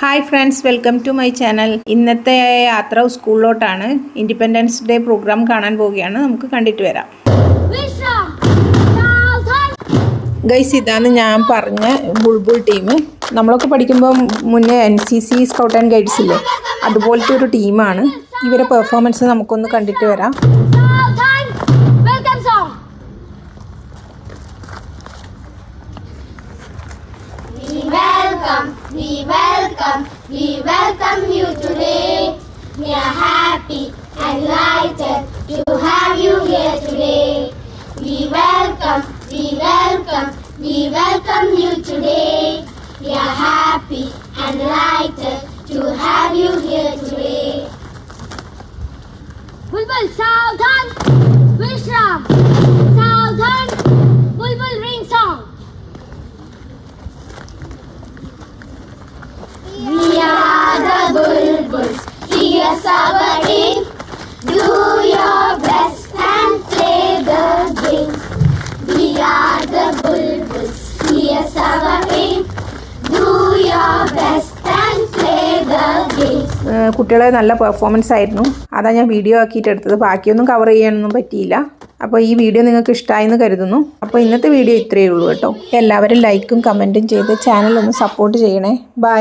Hi friends welcome to my channel ഇന്നത്തെ യാത്ര സ്കൂളിലോട്ടാണ് independence day programme കാണാൻ പോവുകയാണ്. നമുക്ക് കണ്ടിട്ട് വരാം. ഗൈസ് ഇതാണ് ഞാൻ പറഞ്ഞ ബുൾബുൾ ടീം നമ്മളൊക്കെ പഠിക്കുമ്പോൾ മുന്നേ N C C scout and guides ഇല്ലേ? അതുപോലത്തെ ഒരു ടീമാണ് ഇവരെ പെർഫോമൻസ് നമുക്കൊന്ന് കണ്ടിട്ട് വരാം. We welcome, we welcome, welcome, we welcome you today. We are happy and delighted to have you here today. We welcome, we welcome, we welcome you today. We are happy and delighted to have you here today. Bulbul Saudhan Vishram We are the bulbuls, here's our aim. Do your best and play the game. We are the bulbuls, here's our aim. Do your best and play the game. കുട്ടികളെ നല്ല performance ആയിരുന്നു. അതാ ഞാൻ video ആക്കിയിട്ട് എടുത്തത്. ബാക്കിയൊന്നും cover ചെയ്യാനൊന്നും പറ്റിയില്ല. അപ്പോൾ ഈ വീഡിയോ നിങ്ങൾക്ക് ഇഷ്ടമായെന്ന് കരുതുന്നു. അപ്പോൾ ഇന്നത്തെ വീഡിയോ ഇത്രയേ ഉള്ളൂ കേട്ടോ. എല്ലാവരും ലൈക്കും കമന്റും ചെയ്ത് ചാനൽ ഒന്ന് സപ്പോർട്ട് ചെയ്യണേ. ബൈ